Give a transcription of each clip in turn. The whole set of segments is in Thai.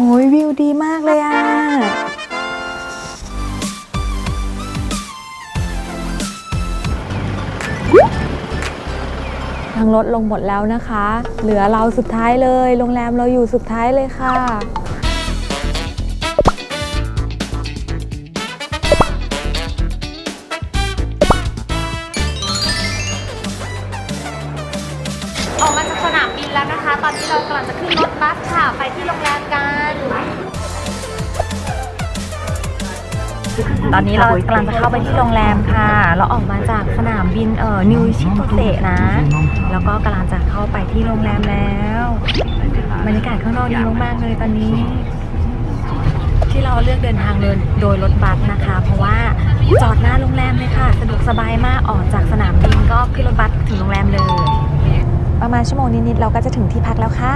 โหยวิวดีมากเลยอะ ทางรถลงหมดแล้วนะคะ เหลือเราสุดท้ายเลย โรงแรมเราอยู่สุดท้ายเลยค่ะ บินแล้วนะคะ ตอนนี้เรากำลังจะขึ้นรถบัสค่ะ ไปที่โรงแรมกัน ตอนนี้เรากำลังจะเข้าไปที่โรงแรมค่ะ เราออกมาจากสนามบินเอ่อนิวชิโตเซะนะ แล้วก็กำลังจะเข้าไปที่โรงแรมแล้วบรรยากาศข้างนอกดีมากๆเลยตอนนี้ ที่เราเลือกเดินทางโดยโดยรถบัสนะคะ เพราะว่าจอดหน้าโรงแรมเลยค่ะ สะดวกสบายมากออกจากสนามบินก็ขึ้นรถบัสถึงโรงแรมเลย ประมาณชั่วโมงนิดๆเราก็จะถึงที่พักแล้วค่ะ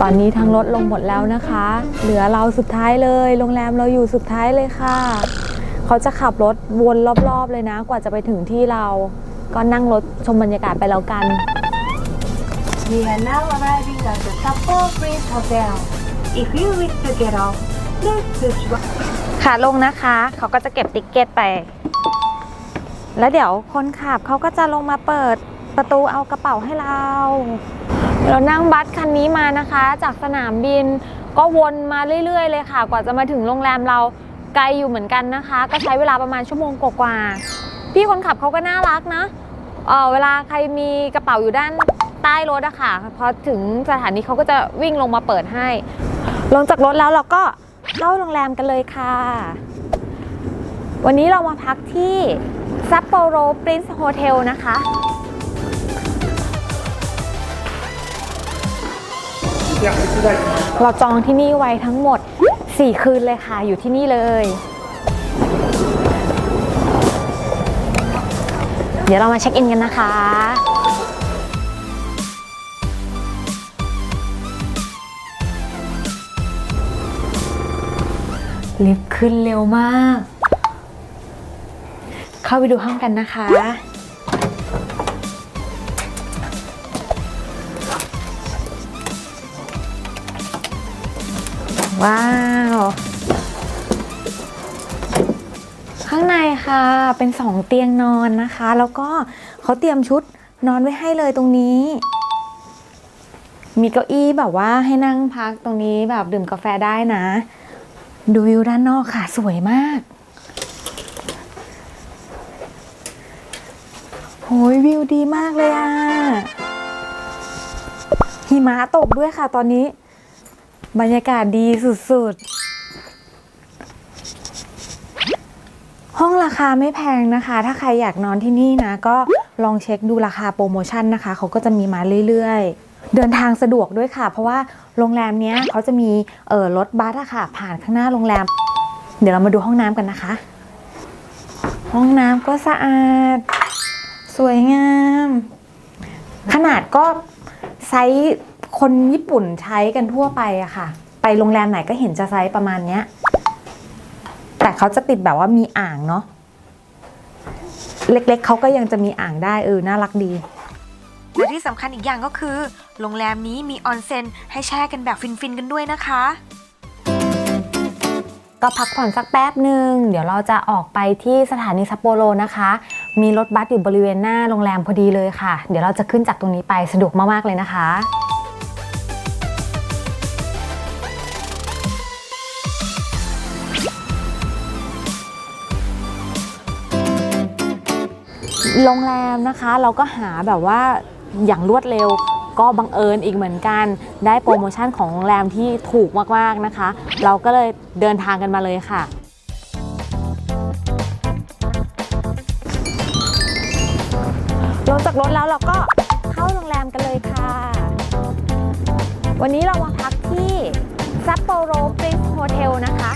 ตอนนี้ทางรถลงหมดแล้วนะคะ เหลือเราสุดท้ายเลย โรงแรมเราอยู่สุดท้ายเลยค่ะ เขาจะขับรถวนรอบๆเลยนะ กว่าจะไปถึงที่เรา ก็นั่งรถชมบรรยากาศไปแล้วกัน We are now arriving at the Sapporo Prince Hotel. If you wish to get off, please push one. ขาลงนะคะ เขาก็จะเก็บติ๊กเก็ตไป แล้วเดี๋ยวคนขับเขาก็จะลงมาเปิดประตูเอากระเป๋าให้เรา เรานั่งบัสคันนี้มานะคะ จากสนามบินก็วนมาเรื่อย ๆ เลยค่ะ กว่าจะมาถึงโรงแรมเราไกลอยู่เหมือนกันนะคะ ก็ใช้เวลาประมาณชั่วโมงกว่าๆพี่คนขับเขาก็น่ารักนะเออเวลาใครมีกระเป๋าอยู่ด้านใต้รถอะค่ะพอถึงสถานีเขาก็จะวิ่งลงมาเปิดให้ ลงจากรถแล้วเราก็ เข้าโรงแรมกันเลยค่ะ วันนี้เรามาพักที่ซัปโปโรปรินซ์โฮเทลนะคะเราจองที่นี่ไว้ทั้งหมด 4 คืนเลยค่ะ อยู่ที่นี่เลย เดี๋ยวเรามาเช็คอินกันนะคะ ลิฟต์ขึ้นเร็วมาก เข้าไปดูห้องกันนะคะ ว้าว ข้างในค่ะเป็นสองเตียงนอนนะคะ แล้วก็เขาเตรียมชุดนอนไว้ให้เลยตรงนี้มีเก้าอี้แบบว่าให้นั่งพักตรงนี้แบบดื่มกาแฟได้นะ ดูวิวด้านนอกค่ะ สวยมากโหยวิวดีมากเลยอะ หิมะตกด้วยค่ะตอนนี้ บรรยากาศดีสุดๆ ห้องราคาไม่แพงนะคะ ถ้าใครอยากนอนที่นี่นะ ก็ลองเช็คดูราคาโปรโมชั่นนะคะ เขาก็จะมีมาเรื่อยๆ เดินทางสะดวกด้วยค่ะ เพราะว่าโรงแรมเนี้ยเขาจะมีเออรถบัสอะค่ะ ผ่านข้างหน้าโรงแรม เดี๋ยวเรามาดูห้องน้ำกันนะคะ ห้องน้ำก็สะอาด สวยงาม ขนาดก็ไซส์คนญี่ปุ่นใช้กันทั่วไปอะค่ะ ไปโรงแรมไหนก็เห็นจะไซส์ประมาณเนี้ย แต่เขาจะติดแบบว่ามีอ่างเนาะเล็กๆเขาก็ยังจะมีอ่างได้เออน่ารักดี และที่สำคัญอีกอย่างก็คือ โรงแรมนี้มีออนเซ็นให้แช่กันแบบฟินๆกันด้วยนะคะ ก็พักผ่อนสักแป๊บหนึ่งเดี๋ยวเราจะออกไปที่สถานีซัปโปโรนะคะ มีรถบัสอยู่บริเวณหน้าโรงแรมพอดีเลยค่ะ เดี๋ยวเราจะขึ้นจากตรงนี้ไปสะดวกมากๆเลยนะคะโรงแรมนะคะเราก็หาแบบว่า อย่างรวดเร็ว ก็บังเอิญอีกเหมือนกัน ได้โปรโมชั่นของโรงแรมที่ถูกมากๆนะคะ เราก็เลยเดินทางกันมาเลยค่ะลงจากรถแล้วเราก็เข้าโรงแรมกันเลยค่ะ วันนี้เรามาพักที่ซัปโปโรปรินซ์โฮเทลนะคะ